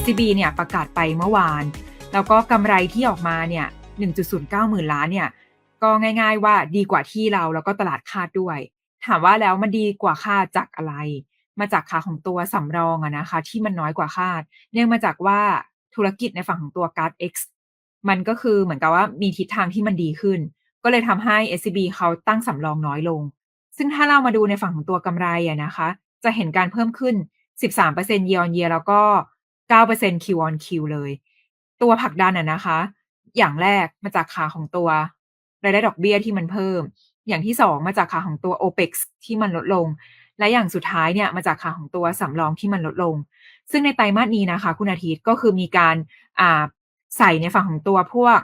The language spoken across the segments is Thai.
SCB เนี่ยประกาศไปเมื่อวาน แล้วก็กำไรที่ออกมาเนี่ย 1.09 หมื่นล้านเนี่ย ก็ง่ายๆว่าดีกว่าที่เราแล้วก็ตลาดคาดด้วย ถามว่าแล้วมันดีกว่าคาดจากอะไร มาจากขาของตัวสำรองอะนะคะ ที่มันน้อยกว่าคาด เนื่องมาจากว่าธุรกิจในฝั่งของตัว Guard X มันก็คือเหมือนกับว่ามีทิศทางที่มันดีขึ้น ก็เลยทำให้ SCB เขาตั้งสำรองน้อยลง ซึ่งถ้าเรามาดูในฝั่งของตัวกำไรอะนะคะ จะเห็นการเพิ่มขึ้น 13% year on year แล้วก็ 9% Q on Q เลย ตัวผลักดันอะนะคะ อย่างแรกมาจากขาของตัวรายได้ดอกเบี้ยที่มันเพิ่ม อย่างที่2มาจากขาของตัว OPEX ที่มันลดลง และอย่างสุดท้ายเนี่ยมาจากขาของตัวสำรองที่มันลดลง ซึ่งในไตรมาสนี้นะคะ คุณอาทิตย์ก็คือมีการอ่าใส่ในฝั่งของตัวพวก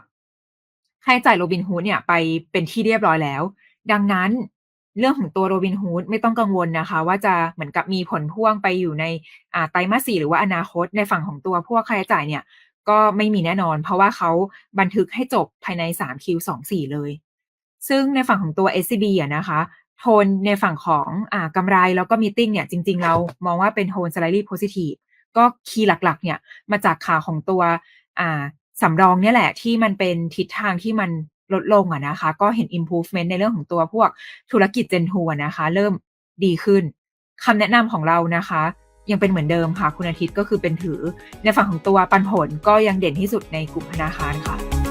ค่าใช้จ่ายโรบินฮูดเนี่ยไปเป็นที่เรียบร้อยแล้ว ดังนั้น เรื่องของตัวโรบินฮูดไม่ต้องกังวลนะคะ ว่าจะเหมือนกับมีผลพ่วงไปอยู่ในอ่าไตรมาสสี่หรือว่าอนาคตในฝั่งของตัวพวกค่าใช้จ่ายเนี่ย ก็ไม่มีแน่นอน เพราะว่าเขาบันทึกให้จบภายใน 3Q24 เลย ซึ่งในฝั่งของตัว SCB อะนะคะโทนในฝั่งของอ่ากำไรแล้วก็มีติ้งเนี่ยจริง ๆ เรามองว่าเป็นโทน slightly positive ก็คีย์หลัก ๆ เนี่ยมาจากข่าวของตัวอ่าสำรองเนี่ยแหละที่มันเป็นทิศทางที่มัน ลดลงอะนะคะ ก็เห็น improvement ในเรื่องของตัวพวกธุรกิจเจนทัวนะคะ เริ่มดีขึ้นคำแนะนำของเรานะคะ ยังเป็นเหมือนเดิมค่ะ คุณอาทิตย์ก็คือเป็นถือในฝั่งของตัวปันผลก็ยังเด่นที่สุดในกลุ่มธนาคารค่ะ